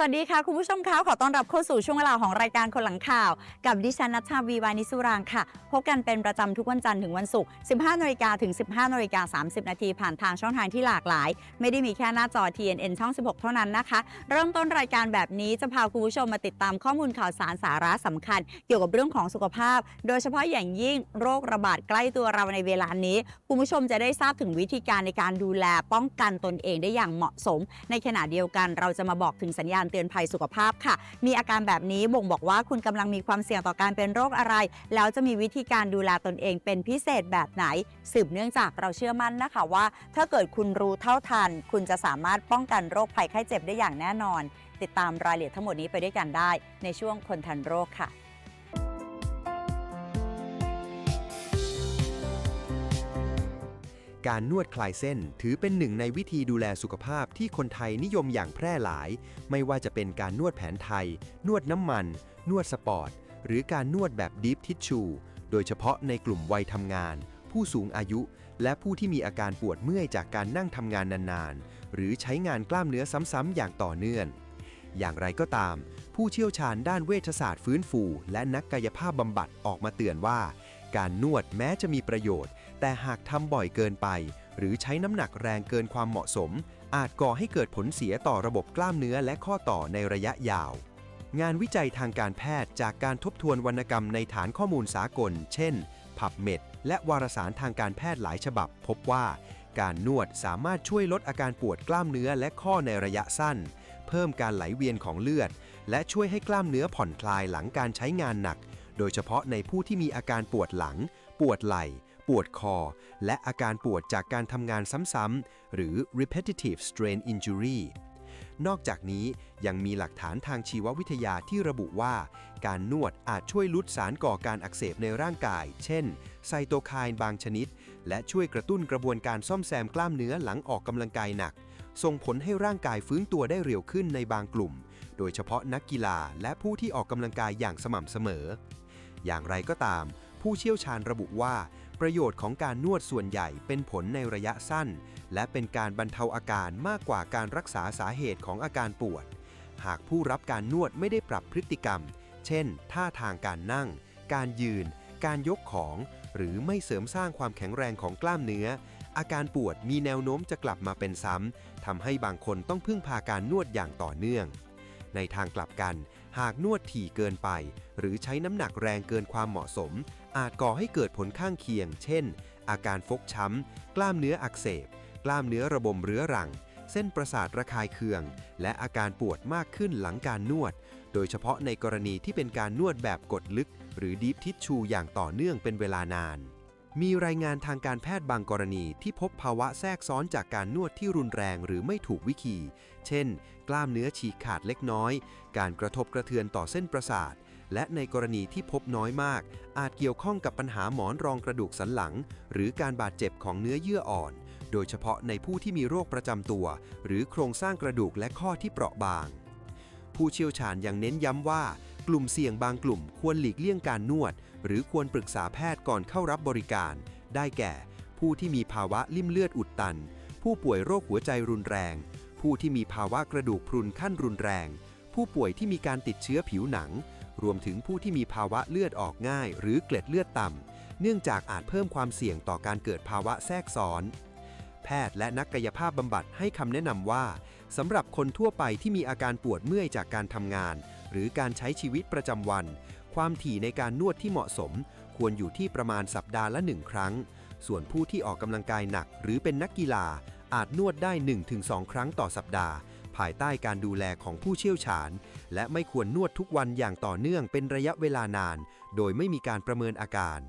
สวัสดีค่ะ คุณผู้ชมคะขอต้อนรับเข้าสู่ช่วงเวลาของรายการคนหลังข่าว กับดิฉันนัชชาวีวานิสุรางค่ะ พบกันเป็นประจำทุกวันจันทร์ถึงวันศุกร์ 15นาฬิกาถึง 15นาฬิกา30 นาทีผ่านทางช่องทางที่หลากหลาย ไม่ได้มีแค่หน้าจอ TNN ช่อง 16 เท่านั้นนะคะ เริ่มต้นรายการแบบนี้จะพาคุณผู้ชมมาติดตามข้อมูลข่าวสารสาระสำคัญ เกี่ยวกับเรื่องของสุขภาพ โดยเฉพาะอย่างยิ่งโรคระบาดใกล้ตัวเราในเวลานี้ คุณผู้ชมจะได้ทราบถึงวิธีการในการดูแลป้องกันตนเองได้อย่างเหมาะสม ในขณะเดียวกันเราจะมาบอกถึงสัญญาณเตือนภัยสุขภาพค่ะ มีอาการแบบนี้บ่งบอกว่าคุณกำลังมีความเสี่ยงต่อการเป็นโรคอะไร แล้วจะมีวิธีการดูแลตนเองเป็นพิเศษแบบไหน สืบเนื่องจากเราเชื่อมั่นนะคะว่า ถ้าเกิดคุณรู้เท่าทัน คุณจะสามารถป้องกันโรคภัยไข้เจ็บได้อย่างแน่นอน ติดตามรายละเอียดทั้งหมดนี้ไปด้วยกันได้ ในช่วงคนทันโรคค่ะ การนวดคลายเส้นถือเป็นหนึ่งในวิธีดูแลสุขภาพที่คนไทยนิยมอย่างแพร่หลาย ไม่ว่าจะเป็นการนวดแผนไทย นวดน้ำมัน นวดสปอร์ต หรือการนวดแบบดีฟทิชชู โดยเฉพาะในกลุ่มวัยทำงาน ผู้สูงอายุ และผู้ที่มีอาการปวดเมื่อยจากการนั่งทำงานนานๆ หรือใช้งานกล้ามเนื้อซ้ำๆอย่างต่อเนื่อง อย่างไรก็ตาม ผู้เชี่ยวชาญด้านเวชศาสตร์ฟื้นฟู และนักกายภาพบำบัดออกมาเตือนว่า การนวดแม้จะมีประโยชน์ แต่หากทำบ่อยเกินไป หรือใช้น้ำหนักแรงเกินความเหมาะสม อาจก่อให้เกิดผลเสียต่อระบบกล้ามเนื้อและข้อต่อในระยะยาว งานวิจัยทางการแพทย์จากการทบทวนวรรณกรรมในฐานข้อมูลสากล เช่นพับเม็ดและวารสารทางการแพทย์หลายฉบับ พบว่า การนวดสามารถช่วยลดอาการปวดกล้ามเนื้อและข้อในระยะสั้น เพิ่มการไหลเวียนของเลือด และช่วยให้กล้ามเนื้อผ่อนคลายหลังการใช้งานหนัก โดยเฉพาะในผู้ที่มีอาการปวดหลัง ปวดไหล่ ปวดคอ และอาการปวดจากการทำงานซ้ำๆหรือ repetitive strain injury นอกจากนี้ยังมีหลักฐานทางชีววิทยาที่ระบุว่า การนวดอาจช่วยลดสารก่อการอักเสบในร่างกาย เช่น ไซโตไคน์บางชนิด และช่วยกระตุ้นกระบวนการซ่อมแซมกล้ามเนื้อหลังออกกำลังกายหนัก ส่งผลให้ร่างกายฟื้นตัวได้เร็วขึ้นในบางกลุ่ม โดยเฉพาะนักกีฬาและผู้ที่ออกกำลังกายอย่างสม่ำเสมอ อย่างไรก็ตาม ผู้เชี่ยวชาญระบุว่า ประโยชน์ของการนวดส่วนใหญ่เป็นผลในระยะสั้น และเป็นการบรรเทาอาการมากกว่าการรักษาสาเหตุของอาการปวด หากผู้รับการนวดไม่ได้ปรับพฤติกรรม เช่น ท่าทางการนั่ง การยืน การยกของ หรือไม่เสริมสร้างความแข็งแรงของกล้ามเนื้อ อาการปวดมีแนวโน้มจะกลับมาเป็นซ้ำทำให้บางคนต้องพึ่งพาการนวดอย่างต่อเนื่อง ในทางกลับกัน หากนวดถี่เกินไป หรือใช้น้ำหนักแรงเกินความเหมาะสม อาจก่อให้เกิดผลข้างเคียง เช่น อาการฟกช้ำ กล้ามเนื้ออักเสบ กล้ามเนื้อระบมเรื้อรัง เส้นประสาทระคายเคือง และอาการปวดมากขึ้นหลังการนวด โดยเฉพาะในกรณีที่เป็นการนวดแบบกดลึก หรือดีฟทิชชูอย่างต่อเนื่องเป็นเวลานาน มีรายงานทางการแพทย์บางกรณีที่พบภาวะแทรกซ้อนจากการนวดที่รุนแรงหรือไม่ถูกวิธี เช่น กล้ามเนื้อฉีกขาดเล็กน้อย การกระทบกระเทือนต่อเส้นประสาท และในกรณีที่พบน้อยมาก อาจเกี่ยวข้องกับปัญหาหมอนรองกระดูกสันหลัง หรือการบาดเจ็บของเนื้อเยื่ออ่อน โดยเฉพาะในผู้ที่มีโรคประจำตัว หรือโครงสร้างกระดูกและข้อที่เปราะบาง ผู้เชี่ยวชาญยังเน้นย้ำว่า กลุ่มเสี่ยงบางกลุ่มควรหลีกเลี่ยงการนวด หรือควรปรึกษาแพทย์ก่อนเข้ารับบริการ ได้แก่ ผู้ที่มีภาวะลิ่มเลือดอุดตัน ผู้ป่วยโรคหัวใจรุนแรง ผู้ที่มีภาวะกระดูกพรุนขั้นรุนแรง ผู้ป่วยที่มีการติดเชื้อผิวหนัง รวมถึงผู้ที่มีภาวะเลือดออกง่าย หรือเกล็ดเลือดต่ำ เนื่องจากอาจเพิ่มความเสี่ยงต่อการเกิดภาวะแทรกซ้อน แพทย์และนักกายภาพบำบัดให้คำแนะนำว่าสำหรับคนทั่วไปที่มีอาการปวดเมื่อยจากการทำงาน หรือการใช้ชีวิตประจำวัน ความถี่ในการนวดที่เหมาะสม ควรอยู่ที่ประมาณสัปดาห์ละหนึ่งครั้ง ส่วนผู้ที่ออกกำลังกายหนักหรือเป็นนักกีฬา อาจนวดได้ 1-2 ครั้งต่อสัปดาห์ ภายใต้การดูแลของผู้เชี่ยวชาญ และไม่ควรนวดทุกวันอย่างต่อเนื่องเป็นระยะเวลานาน โดยไม่มีการประเมินอาการ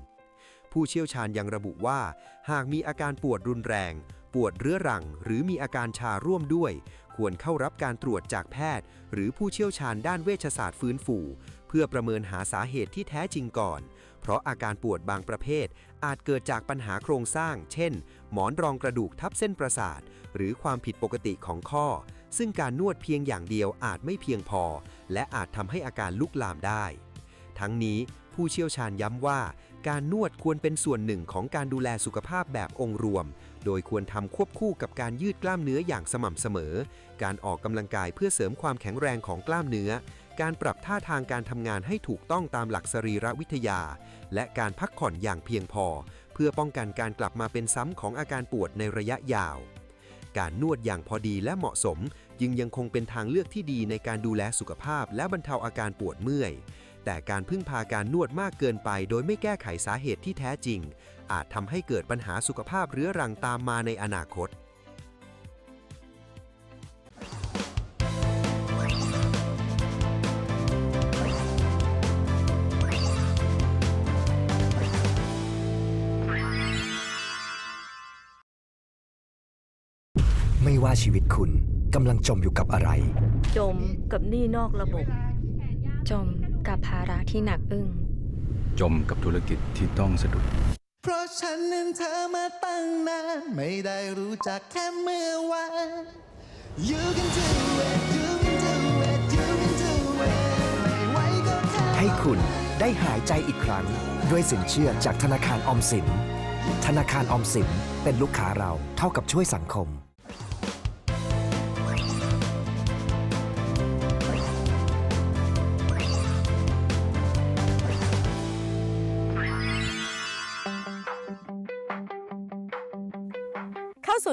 ผู้เชี่ยวชาญยังระบุว่า หากมีอาการปวดรุนแรง ปวดเรื้อรัง หรือมีอาการชาร่วมด้วย ควรเข้ารับการตรวจจากแพทย์ หรือผู้เชี่ยวชาญด้านเวชศาสตร์ฟื้นฟู เพื่อประเมินหาสาเหตุที่แท้จริงก่อน เพราะอาการปวดบางประเภท อาจเกิดจากปัญหาโครงสร้าง เช่น หมอนรองกระดูกทับเส้นประสาท หรือความผิดปกติของข้อ ซึ่งการนวดเพียงอย่างเดียวอาจไม่เพียงพอ และอาจทำให้อาการลุกลามได้ ทั้งนี้ผู้เชี่ยวชาญย้ำว่า การนวดควรเป็นส่วนหนึ่งของการดูแลสุขภาพแบบองค์รวม โดยควรทำควบคู่กับการยืดกล้ามเนื้ออย่างสม่ำเสมอ การออกกำลังกายเพื่อเสริมความแข็งแรงของกล้ามเนื้อ การปรับท่าทางการทำงานให้ถูกต้องตามหลักสรีรวิทยา และการพักผ่อนอย่างเพียงพอ เพื่อป้องกันการกลับมาเป็นซ้ำของอาการปวดในระยะยาว การนวดอย่างพอดีและเหมาะสม จึงยังคงเป็นทางเลือกที่ดีในการดูแลสุขภาพและบรรเทาอาการปวดเมื่อย แต่การพึ่งพาการนวดมากเกินไปโดยไม่แก้ไขสาเหตุที่แท้จริง อาจทำให้เกิดปัญหาสุขภาพเรื้อรังตามมาในอนาคต ว่าชีวิตคุณกำลังจมอยู่กับอะไร จมกับหนี้นอกระบบ จมกับภาระที่หนักอึ้ง จมกับธุรกิจที่ต้องสะดุด เพราะฉันนั้นเธอมาตั้งนาน ไม่ได้รู้จักแค่เมื่อวาน You can do it you can do it you can do it ไม่ไหวก็แค่ให้คุณได้หายใจอีกครั้ง ด้วยสินเชื่อจากธนาคารออมสิน ธนาคารออมสินเป็นลูกค้าเราเท่ากับช่วยสังคม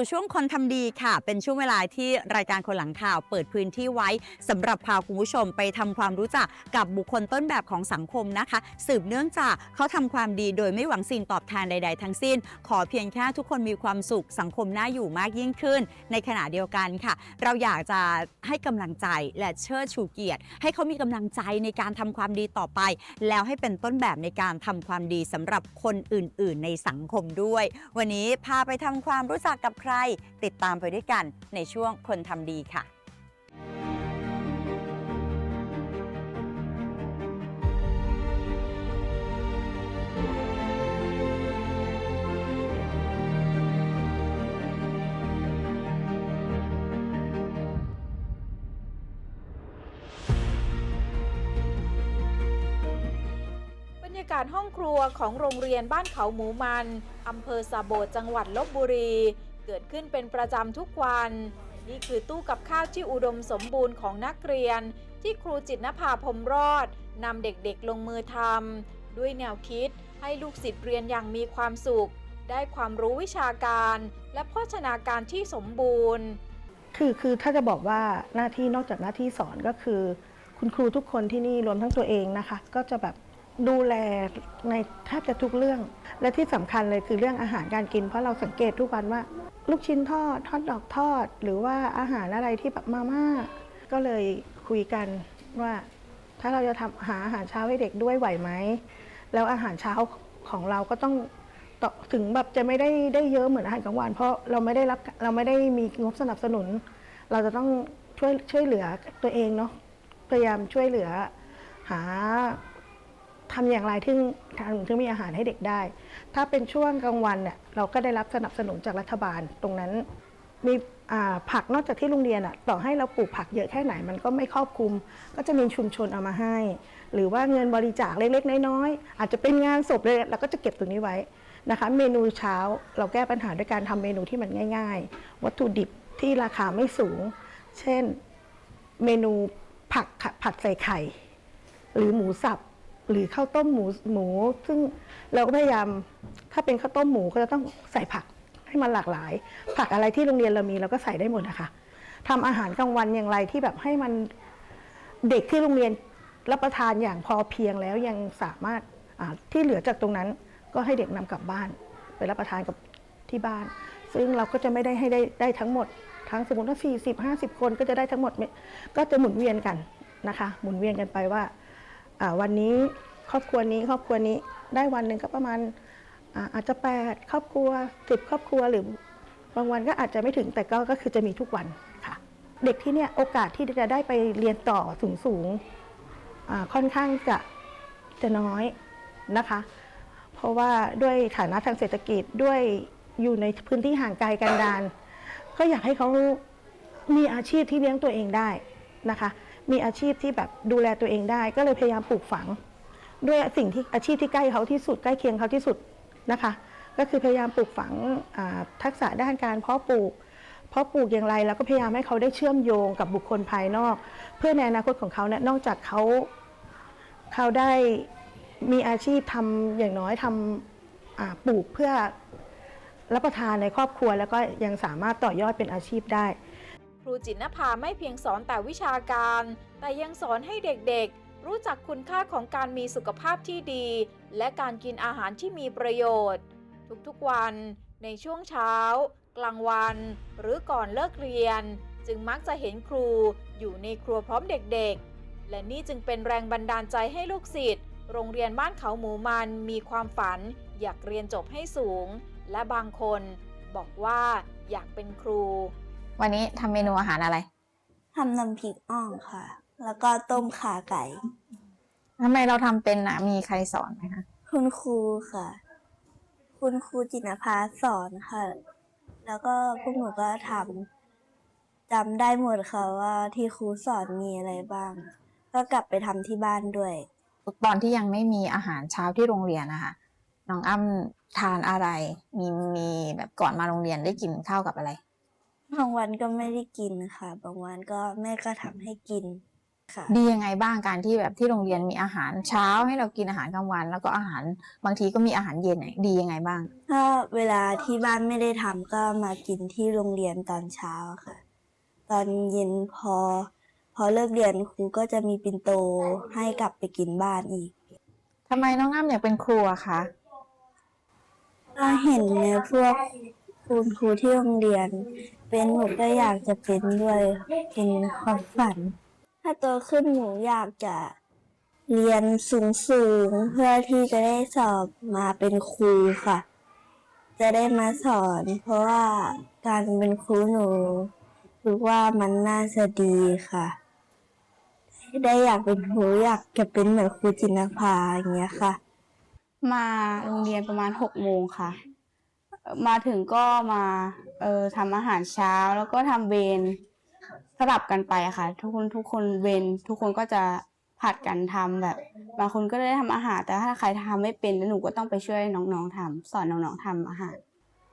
สู่ช่วงคนทำดีค่ะ เป็นช่วงเวลาที่รายการคนหลังข่าวเปิดพื้นที่ไว้สำหรับพาคุณผู้ชมไปทำความรู้จักกับบุคคลต้นแบบของสังคมนะคะ สืบเนื่องจากเขาทำความดีโดยไม่หวังสิ่งตอบแทนใด ๆ ทั้งสิ้น ขอเพียงแค่ทุกคนมีความสุขสังคมน่าอยู่มากยิ่งขึ้น ในขณะเดียวกันค่ะ เราอยากจะให้กำลังใจและเชิดชูเกียรติ ให้เขามีกำลังใจในการทำความดีต่อไป แล้วให้เป็นต้นแบบในการทำความดีสำหรับคนอื่น ๆ ในสังคมด้วย วันนี้พาไปทำความรู้จักกับใครติดตามไปด้วยกันในช่วงคนทำดีค่ะบรรยากาศห้องครัวของโรงเรียนบ้านเขาหมูมัน อำเภอสาโบดจังหวัดลบบุรี เกิดขึ้นเป็นประจำทุกวัน นี่คือตู้กับข้าวที่อุดมสมบูรณ์ของนักเรียน ที่ครูจิตนภาพรมรอดนำเด็กๆลงมือทำด้วยแนวคิดให้ลูกศิษย์เรียนอย่างมีความสุข ได้ความรู้วิชาการ และโภชนาการที่สมบูรณ์ คือคือถ้าจะบอกว่าหน้าที่นอกจากหน้าที่สอนก็คือ คุณครูทุกคนที่นี่รวมทั้งตัวเองนะคะ ก็จะแบบดูแลในแทบจะทุกเรื่อง และที่สำคัญเลยคือเรื่องอาหารการกิน เพราะเราสังเกตทุกวันว่า ลูกชิ้นทอดทอดดอกทอด หรือว่าอาหารอะไรที่แบบมาม่าก็เลยคุยกันว่า ถ้าเราจะทำหาอาหารเช้าให้เด็กด้วยไหวไหมแล้วอาหารเช้าของเราก็ต้องถึงแบบจะไม่ได้ได้เยอะเหมือนอาหารกลางวันเพราะเราไม่ได้รับเราไม่ได้มีงบสนับสนุน เราจะต้องช่วยช่วยเหลือตัวเองเนาะพยายามช่วยเหลือหา ทำอย่างไรถึงถึงมีอาหารให้เด็กได้ ถ้าเป็นช่วงกลางวันเนี่ยเราก็ได้รับสนับสนุนจากรัฐบาลตรงนั้น มีผักนอกจากที่โรงเรียนอะต่อให้เราปลูกผักเยอะแค่ไหนมันก็ไม่ครอบคลุม ก็จะมีชุมชนเอามาให้ หรือว่าเงินบริจาคเล็กๆ น้อยๆอาจจะเป็นงานศพเลยเราก็จะเก็บตรงนี้ไว้นะคะ เมนูเช้าเราแก้ปัญหาด้วยการทำเมนูที่มันง่าย ๆ วัตถุดิบที่ราคาไม่สูง เช่นเมนูผักผัดใส่ไข่ หรือหมูสับ หรือข้าวต้มหมูหมู ซึ่งเราก็พยายามถ้าเป็นข้าวต้มหมูก็จะต้องใส่ผักให้มันหลากหลาย ผักอะไรที่โรงเรียนเรามีเราก็ใส่ได้หมดนะคะทำอาหารกลางวันอย่างไรที่แบบให้มันเด็กที่โรงเรียนรับประทานอย่างพอเพียงแล้วยังสามารถที่เหลือจากตรงนั้นก็ให้เด็กนำกลับบ้าน ไปรับประทานกับที่บ้าน ซึ่งเราก็จะไม่ได้ให้ได้ได้ทั้งหมด ทั้งสมมติว่า40 50 คนก็จะได้ทั้งหมดก็จะหมุนเวียนกันนะคะ หมุนเวียนกันไปว่า วันนี้ครอบครัวนี้ครอบครัวนี้ได้วันหนึ่งก็ประมาณอาจจะ8ครอบครัว10ครอบครัวหรือบางวันก็อาจจะไม่ถึงแต่ก็ก็คือจะมีทุกวันค่ะ เด็กที่เนี่ยโอกาสที่จะได้ไปเรียนต่อสูงสูงๆค่อนข้างจะจะน้อยนะคะ เพราะว่าด้วยฐานะทางเศรษฐกิจด้วยอยู่ในพื้นที่ห่างไกลกันดารก็อยากให้เขามีอาชีพที่เลี้ยงตัวเองได้นะคะ มีอาชีพที่แบบดูแลตัวเองได้ ก็เลยพยายามปลูกฝัง ด้วยสิ่งที่อาชีพที่ใกล้เขาที่สุดใกล้เคียงเขาที่สุดนะคะ ก็คือพยายามปลูกฝังทักษะด้านการเพาะปลูกเพาะปลูกอย่างไรแล้วก็พยายามให้เขาได้เชื่อมโยงกับบุคคลภายนอก เพื่อในอนาคตของเขาเนี่ยนอกจากเขาเขาได้มีอาชีพทำอย่างน้อยทำปลูกเพื่อรับประทานในครอบครัว แล้วก็ยังสามารถต่อยอดเป็นอาชีพได้ รูจินภาไม่เพียงสอนแต่วิชาการ แต่ยังสอนให้เด็กๆ รู้จักคุณค่าของการมีสุขภาพที่ดี และการกินอาหารที่มีประโยชน์ ทุกๆวัน ในช่วงเช้า กลางวัน หรือก่อนเลิกเรียน จึงมักจะเห็นครูอยู่ในครัวพร้อมเด็กๆ และนี่จึงเป็นแรงบันดาลใจให้ลูกศิษย์โรงเรียนบ้านเขาหมูมันมีความฝัน อยากเรียนจบให้สูง และบางคนบอกว่าอยากเป็นครู วันนี้ทำเมนูอาหารอะไรทำน้ำพริกอ่องค่ะ แล้วก็ต้มขาไก่ทำไมเราทำเป็นอะมีใครสอนไหมคะคุณครูค่ะ คุณครูจินภาสอนค่ะ แล้วก็พวกหนูก็ทำจำได้หมดค่ะว่าที่ครูสอนมีอะไรบ้าง ก็กลับไปทำที่บ้านด้วย ตอนที่ยังไม่มีอาหารเช้าที่โรงเรียนนะคะน้องอ้ำทานอะไร มีมีแบบก่อนมาโรงเรียนได้กินข้าวกับอะไร บางวันก็ไม่ได้กินค่ะ บางวันก็แม่ก็ทำให้กินค่ะ ดียังไงบ้างการที่แบบที่โรงเรียนมีอาหารเช้าให้เรากินอาหารกลางวัน แล้วก็อาหารบางทีก็มีอาหารเย็นเนี่ยดียังไงบ้าง ถ้าเวลาที่บ้านไม่ได้ทำก็มากินที่โรงเรียนตอนเช้าค่ะ ตอนเย็นพอ พอเลิกเรียนครูก็จะมีปิ่นโตให้กลับไปกินบ้านอีก ทำไมน้องอ้ำอยากเป็นครูอะคะก็เห็นในพวกคุณครูที่โรงเรียน เป็นหนูก็อยากจะเป็นด้วยเป็นความฝัน ถ้าโตขึ้นหนูอยากจะเรียนสูงสูงๆเพื่อที่จะได้สอบมาเป็นครูค่ะ จะได้มาสอน เพราะว่าการเป็นครูหนูรู้ว่ามันน่าจะดีค่ะ ได้อยากเป็นครูอยากจะเป็นเหมือนครูจินภาอย่างเงี้ยค่ะ มาโรงเรียนประมาณหกโมงค่ะ มาถึงก็มา เออทำอาหารเช้าแล้วก็ทำเวรสลับกันไปค่ะ ทุกคนทุกคนเวรทุกคนก็จะผัดกันทำแบบบางคนก็ได้ทำอาหาร แต่ถ้าใครทำไม่เป็นแล้วหนูก็ต้องไปช่วยน้องๆทำสอนน้องๆทำอาหาร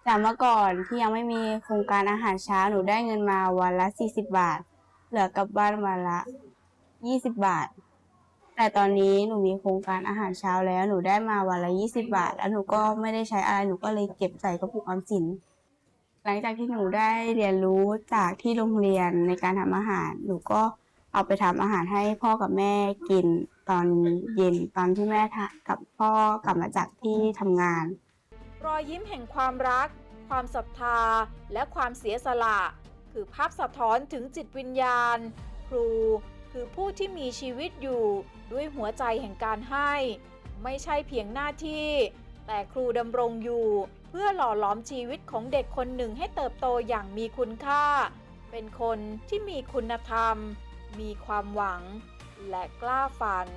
จากเมื่อก่อนที่ยังไม่มีโครงการอาหารเช้าหนูได้เงินมาวันละสี่สิบบาท เหลือกลับบ้านวันละยี่สิบบาท แต่ตอนนี้หนูมีโครงการอาหารเช้าแล้วหนูได้มาวันละยี่สิบาท แล้วหนูก็ไม่ได้ใช้อะไรหนูก็เลยเก็บใส่กระปุกออมสิน หลังจากที่หนูได้เรียนรู้จากที่โรงเรียนในการทำอาหาร หนูก็เอาไปทำอาหารให้พ่อกับแม่กินตอนเย็นตอนที่แม่ทะกับพ่อกลับมาจากที่ทำงาน รอยยิ้มแห่งความรัก ความศรัทธา และความเสียสละ คือภาพสะท้อนถึงจิตวิญญาณ ครู คือผู้ที่มีชีวิตอยู่ด้วยหัวใจแห่งการให้ ไม่ใช่เพียงหน้าที่ แต่ครูดำรงอยู่ พื่อหล่อหลอมชีวิตของเด็กคนหนึ่งให้เติบโตอย่างมีคุณค่า เป็นคนที่มีคุณธรรม มีความหวัง และกล้าฝัน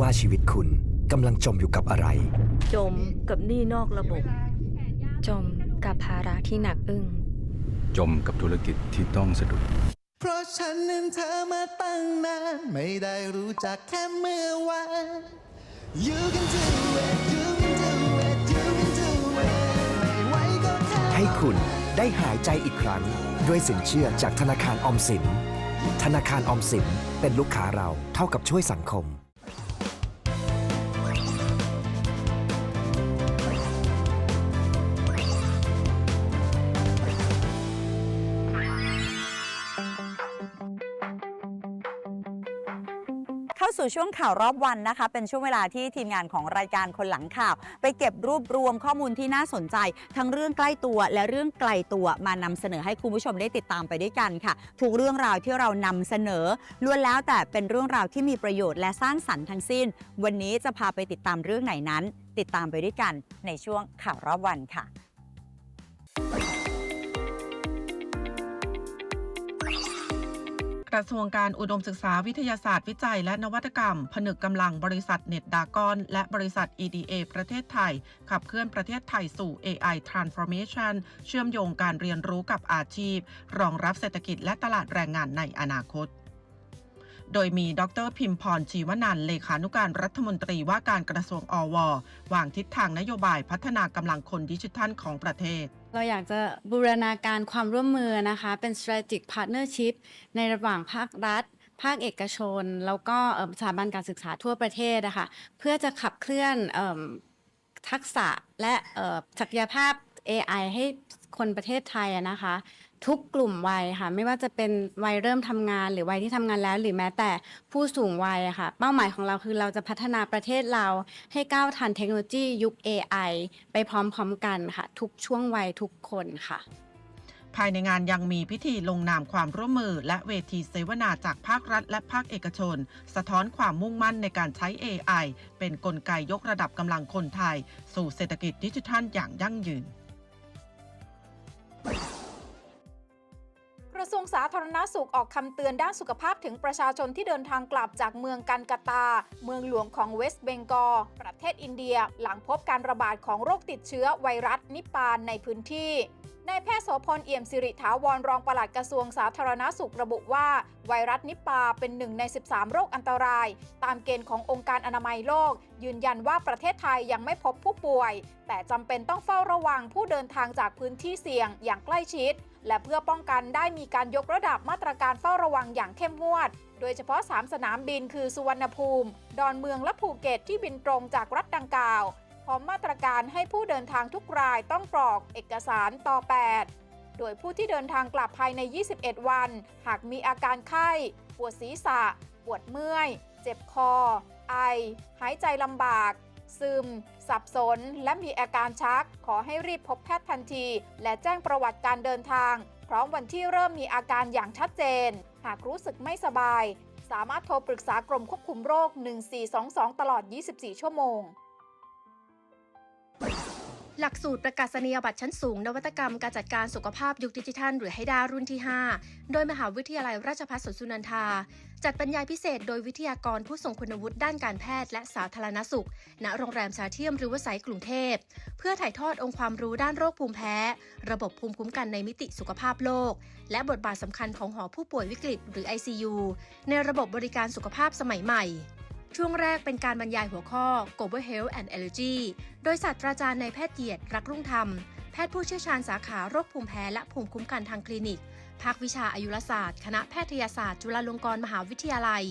ว่าชีวิตคุณกำลังจมอยู่กับอะไร จมกับหนี้นอกระบบ จมกับภาระที่หนักอึ้ง จมกับธุรกิจที่ต้องสะดุด เพราะฉันนั้นเธอมาตั้งนานไม่ได้รู้จักแค่เมื่อวาน You can do it you can do it you can do it ไม่ไหวก็แค่ให้คุณได้หายใจอีกครั้ง ด้วยสินเชื่อจากธนาคารออมสิน ธนาคารออมสินเป็นลูกค้าเราเท่ากับช่วยสังคม สู่ช่วงข่าวรอบวันนะคะ เป็นช่วงเวลาที่ทีมงานของรายการคนหลังข่าว ไปเก็บรวบรวมข้อมูลที่น่าสนใจ ทั้งเรื่องใกล้ตัวและเรื่องไกลตัวมานำเสนอให้คุณผู้ชมได้ติดตามไปด้วยกันค่ะทุกเรื่องราวที่เรานำเสนอล้วนแล้วแต่เป็นเรื่องราวที่มีประโยชน์และสร้างสรรค์ทั้งสิ้น วันนี้จะพาไปติดตามเรื่องไหนนั้น ติดตามไปด้วยกันในช่วงข่าวรอบวันค่ะ กระทรวงการอุดมศึกษาวิทยาศาสตร์วิจัย และนวัตกรรม ผนึกกำลังบริษัทเน็ตดากอน และบริษัท EDA ประเทศไทย ขับเคลื่อนประเทศไทยสู่ AI Transformation เชื่อมโยงการเรียนรู้กับอาชีพ รองรับเศรษฐกิจและตลาดแรงงานในอนาคตโดยมีดรพิมพรชีวนันเลขานุการรัฐมนตรีว่าการกระทรวงอววางทิศทางนโยบายพัฒนากำลังคนดิจิทัลของประเทศ เราอยากจะบูรณาการความร่วมมือนะคะ เป็น strategic partnership ในระหว่างภาครัฐ ภาคเอกชน แล้วก็สถาบันการศึกษาทั่วประเทศนะคะเพื่อจะขับเคลื่อนทักษะและศักยภาพ AI ให้คนประเทศไทยนะคะ ทุกกลุ่มวัยค่ะ ไม่ว่าจะเป็นวัยเริ่มทำงาน หรือวัยที่ทำงานแล้ว หรือแม้แต่ผู้สูงวัยอะค่ะ เป้าหมายของเราคือเราจะพัฒนาประเทศเราให้ก้าวทันเทคโนโลยียุค AI ไปพร้อมๆกันค่ะ ทุกช่วงวัยทุกคนค่ะ ภายในงานยังมีพิธีลงนามความร่วมมือ และเวทีเสวนาจากภาครัฐ และภาคเอกชน สะท้อนความมุ่งมั่นในการใช้ AI เป็นนกลไกยกระดับกำลังคนไทย สู่เศรษฐกิจดิจิทัลอย่างยั่งยืน ระทรวงสาธารณาสุขออกคำเตือนด้านสุขภาพถึงประชาชนที่เดินทางกลับจากเมืองกันกาตา เมืองหลวงของเวสต์เบงกอล ประเทศอินเดีย หลังพบการระบาดของโรคติดเชื้อไวรัสนิปานในพื้นที่นายแพทย์โสพลเอี่ยมสิริถาวรรองปลัดกระทรวงสาธารณาสุขระบุว่า ไวรัสนิปาเป็นหนึ่งใน 13 โรคอันตราย ตามเกณฑ์ขององค์การอนามัยโลก ยืนยันว่าประเทศไทยยังไม่พบผู้ป่วย แต่จำเป็นต้องเฝ้าระวังผู้เดินทางจากพื้นที่เสี่ยงอย่างใกล้ชิด และเพื่อป้องกันได้มีการยกระดับมาตรการเฝ้าระวังอย่างเข้มงวด โดยเฉพาะ 3 สนามบินคือสุวรรณภูมิ ดอนเมืองและภูเก็ตที่บินตรงจากรัฐดังกล่าว พร้อมมาตรการให้ผู้เดินทางทุกรายต้องกรอกเอกสารต่อ 8 โดยผู้ที่เดินทางกลับภายใน 21 วัน หากมีอาการไข้ ปวดศีรษะ ปวดเมื่อย เจ็บคอ ไอ หายใจลำบาก ซึม สับสน และมีอาการชัก ขอให้รีบพบแพทย์ทันที และแจ้งประวัติการเดินทาง พร้อมวันที่เริ่มมีอาการอย่างชัดเจน หากรู้สึกไม่สบาย สามารถโทรปรึกษากรมควบคุมโรค 1422 ตลอด 24 ชั่วโมง หลักสูตรประกาศนียบัตรชั้นสูง นวัตกรรมการจัดการสุขภาพยุคดิจิทัล หรือไฮดารุ่นที่ 5 โดยมหาวิทยาลัยราชภัฏสวนสุนันทา จัดบรรยายพิเศษโดยวิทยากรผู้ทรงคุณวุฒิด้านการแพทย์และสาธารณสุข ณโรงแรมชาเทียมริวไซด์กรุงเทพ เพื่อถ่ายทอดองค์ความรู้ด้านโรคภูมิแพ้ ระบบภูมิคุ้มกันในมิติสุขภาพโลก และบทบาทสำคัญของหอผู้ป่วยวิกฤต หรือ ICU ในระบบบริการสุขภาพสมัยใหม่ ช่วงแรกเป็นการบรรยายหัวข้อ Global Health and Allergy โดยศาสตราจารย์นายแพทย์เกียรติรักรุ่งธรรม แพทย์ผู้เชี่ยวชาญสาขาโรคภูมิแพ้และภูมิคุ้มกันทางคลินิก ภาควิชาอายุรศาสตร์ คณะแพทยศาสตร์ จุฬาลงกรณ์มหาวิทยาลัย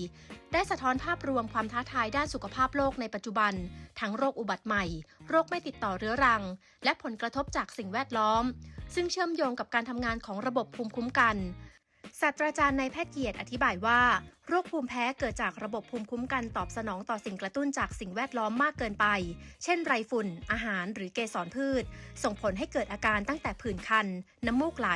ได้สะท้อนภาพรวมความท้าทายด้านสุขภาพโลกในปัจจุบัน ทั้งโรคอุบัติใหม่ โรคไม่ติดต่อเรื้อรัง และผลกระทบจากสิ่งแวดล้อม ซึ่งเชื่อมโยงกับการทำงานของระบบภูมิคุ้มกัน ศาสตราจารย์นายแพทย์เกียรติอธิบายว่า โรคภูมิแพ้เกิดจากระบบภูมิคุ้มกันตอบสนองต่อสิ่งกระตุ้นจากสิ่งแวดล้อมมากเกินไป เช่น ไรฝุ่น อาหารหรือเกสรพืช ส่งผลให้เกิดอาการตั้งแต่ผื่นคัน น้ำมูกไหล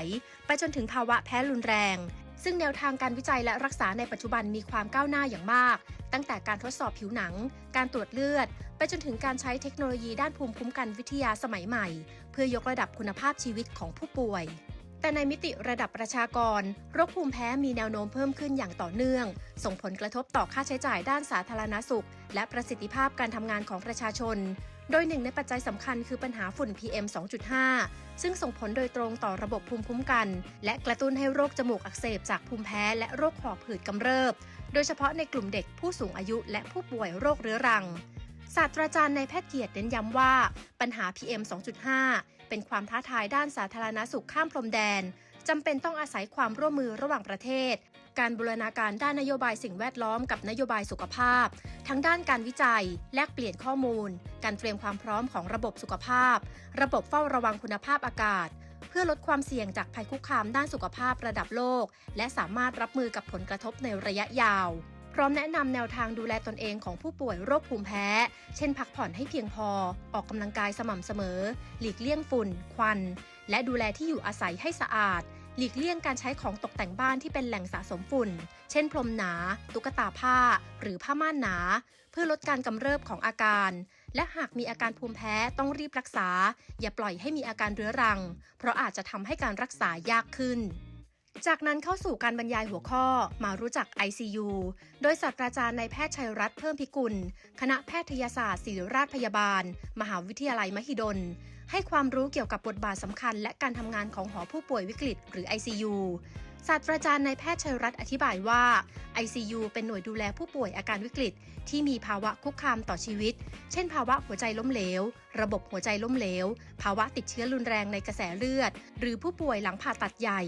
ไปจนถึงภาวะแพ้รุนแรงซึ่งแนวทางการวิจัยและรักษาในปัจจุบันมีความก้าวหน้าอย่างมาก ตั้งแต่การทดสอบผิวหนัง การตรวจเลือด ไปจนถึงการใช้เทคโนโลยีด้านภูมิคุ้มกันวิทยาสมัยใหม่ เพื่อยกระดับคุณภาพชีวิตของผู้ป่วย แต่ในมิติระดับประชากร โรคภูมิแพ้มีแนวโน้มเพิ่มขึ้นอย่างต่อเนื่อง ส่งผลกระทบต่อค่าใช้จ่ายด้านสาธารณสุข และประสิทธิภาพการทำงานของประชาชน โดยหนึ่งในปัจจัยสำคัญคือปัญหาฝุ่น PM 2.5 ซึ่งส่งผลโดยตรงต่อระบบภูมิคุ้มกัน และกระตุ้นให้โรคจมูกอักเสบจากภูมิแพ้และโรคหอบหืดกำเริบ โดยเฉพาะในกลุ่มเด็กผู้สูงอายุและผู้ป่วยโรคเรื้อรังศาสตราจารย์ในายแพทย์เกียรติเน้นย้ำว่า ปัญหา PM 2.5 เป็นความท้าทายด้านสาธารณสุขข้ามพรมแดนจำเป็นต้องอาศัยความร่วมมือระหว่างประเทศ การบูรณาการด้านนโยบายสิ่งแวดล้อมกับนโยบายสุขภาพ ทั้งด้านการวิจัย แลกเปลี่ยนข้อมูล การเตรียมความพร้อมของระบบสุขภาพ ระบบเฝ้าระวังคุณภาพอากาศ เพื่อลดความเสี่ยงจากภัยคุกคามด้านสุขภาพระดับโลก และสามารถรับมือกับผลกระทบในระยะยาว พร้อมแนะนำแนวทางดูแลตนเองของผู้ป่วยโรคภูมิแพ้ เช่นพักผ่อนให้เพียงพอ ออกกำลังกายสม่ำเสมอ หลีกเลี่ยงฝุ่น ควัน และดูแลที่อยู่อาศัยให้สะอาด หลีกเลี่ยงการใช้ของตกแต่งบ้านที่เป็นแหล่งสะสมฝุ่น เช่นพรมหนา ตุ๊กตาผ้า หรือผ้าม่านหนา เพื่อลดการกำเริบของอาการ และหากมีอาการภูมิแพ้ต้องรีบรักษา อย่าปล่อยให้มีอาการเรื้อรัง เพราะอาจจะทำให้การรักษายากขึ้น จากนั้นเข้าสู่การบรรยายหัวข้อมารู้จัก ICU โดยศาสตราจารย์นายแพทย์ชัยรัตน์เพิ่มพิกุล คณะแพทยศาสตร์ศิริราชพยาบาล มหาวิทยาลัยมหิดล ให้ความรู้เกี่ยวกับบทบาทสำคัญ และการทำงานของหอผู้ป่วยวิกฤต หรือ ICU ศาสตราจารย์นายแพทย์ชัยรัตน์อธิบายว่า ICU เป็นหน่วยดูแลผู้ป่วยอาการวิกฤต ที่มีภาวะคุกคามต่อชีวิต เช่น ภาวะหัวใจล้มเหลว ระบบหัวใจล้มเหลว ภาวะติดเชื้อรุนแรงในกระแสเลือด หรือผู้ป่วยหลังผ่าตัดใหญ่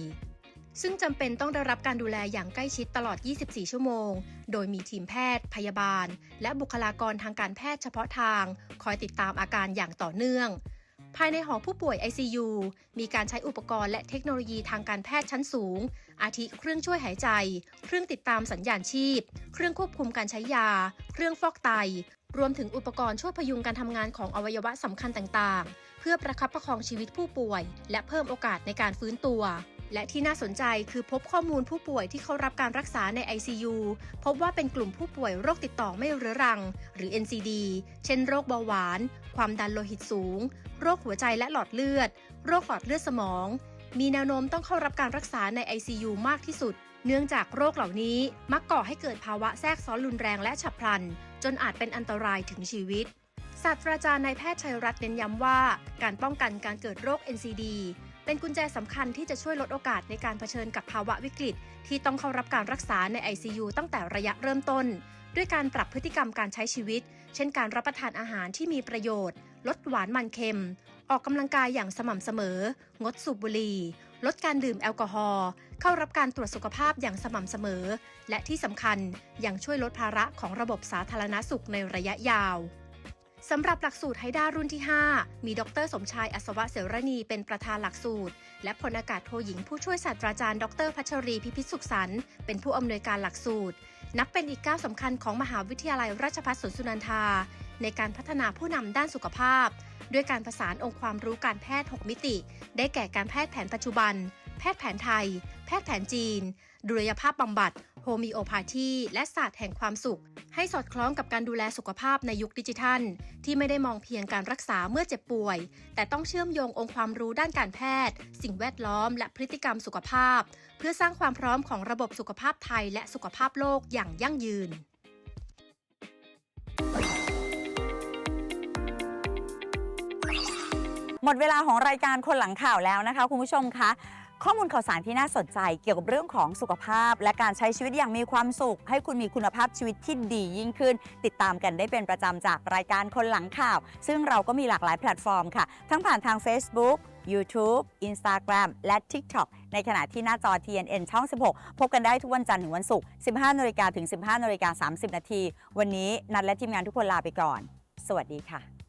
ซึ่งจำเป็นต้องได้รับการดูแลอย่างใกล้ชิดตลอด 24 ชั่วโมง โดยมีทีมแพทย์ พยาบาล และบุคลากรทางการแพทย์เฉพาะทาง คอยติดตามอาการอย่างต่อเนื่อง ภายในหอผู้ป่วย ICU มีการใช้อุปกรณ์และเทคโนโลยีทางการแพทย์ชั้นสูง อาทิเครื่องช่วยหายใจ เครื่องติดตามสัญญาณชีพ เครื่องควบคุมการใช้ยา เครื่องฟอกไต รวมถึงอุปกรณ์ช่วยพยุงการทำงานของอวัยวะสำคัญต่างๆ เพื่อประคับประคองชีวิตผู้ป่วย และเพิ่มโอกาสในการฟื้นตัว และที่น่าสนใจคือพบข้อมูลผู้ป่วยที่เข้ารับการรักษาใน ICU พบว่าเป็นกลุ่มผู้ป่วยโรคติดต่อไม่เรื้อรัง หรือ NCD เช่นโรคเบาหวาน ความดันโลหิตสูง โรคหัวใจและหลอดเลือด โรคหลอดเลือดสมอง มีแนวโน้มต้องเข้ารับการรักษาใน ICU มากที่สุด เนื่องจากโรคเหล่านี้มักก่อให้เกิดภาวะแทรกซ้อนรุนแรงและฉับพลัน จนอาจเป็นอันตรายถึงชีวิตศาสตราจารย์นายแพทย์ชัยรัตน์เน้นย้ำว่า การป้องกันการเกิดโรค NCD เป็นกุญแจสำคัญที่จะช่วยลดโอกาสในการเผชิญกับภาวะวิกฤต ที่ต้องเข้ารับการรักษาใน ICU ตั้งแต่ระยะเริ่มต้น ด้วยการปรับพฤติกรรมการใช้ชีวิต เช่นการรับประทานอาหารที่มีประโยชน์ ลดหวานมันเค็ม ออกกำลังกายอย่างสม่ำเสมอ งดสูบบุหรี่ ลดการดื่มแอลกอฮอล์เข้ารับการตรวจสุขภาพอย่างสม่ำเสมอ และที่สำคัญยังช่วยลดภาระของระบบสาธารณสุขในระยะยาว สำหรับหลักสูตรไฮด้ารุ่นที่ 5 มีดรสมชายอัศวะเสรณีเป็นประธานหลักสูตร และพลอากาศโทหญิงผู้ช่วยศาสตราจารย์ดรพัชรีพิพิสุขสันเป็นผู้อำนวยการหลักสูตร นับเป็นอีกก้าวสำคัญของมหาวิทยาลัยราชภัฏสวนสุนันทา ในการพัฒนาผู้นำด้านสุขภาพ ด้วยการประสานองค์ความรู้การแพทย์ 6 มิติ ได้แก่การแพทย์แผนปัจจุบัน แพทย์แผนไทย แพทย์แผนจีน ดุลยภาพบำบัด โฮมิโอพาธีและศาสตร์แห่งความสุข ให้สอดคล้องกับการดูแลสุขภาพในยุคดิจิทัล ที่ไม่ได้มองเพียงการรักษาเมื่อเจ็บป่วย แต่ต้องเชื่อมโยงองค์ความรู้ด้านการแพทย์ สิ่งแวดล้อม และพฤติกรรมสุขภาพ เพื่อสร้างความพร้อมของระบบสุขภาพไทยและสุขภาพโลกอย่างยั่งยืนหมดเวลาของรายการคนหลังข่าวแล้วนะคะ คุณผู้ชมคะ ข้อมูลข่าวสารที่น่าสนใจเกี่ยวกับเรื่องของสุขภาพ และการใช้ชีวิตอย่างมีความสุข ให้คุณมีคุณภาพชีวิตที่ดียิ่งขึ้น ติดตามกันได้เป็นประจำจากรายการคนหลังข่าว ซึ่งเราก็มีหลากหลายแพลตฟอร์มค่ะ ทั้งผ่านทาง Facebook YouTube Instagram และ TikTok ในขณะที่หน้าจอ TNN ช่อง 16 พบกันได้ทุกวันจันทร์ถึงวันศุกร์ 15นาฬิกาถึง 15นาฬิกา30 นาที วันนี้นัดและทีมงานทุกคนลาไปก่อน สวัสดีค่ะ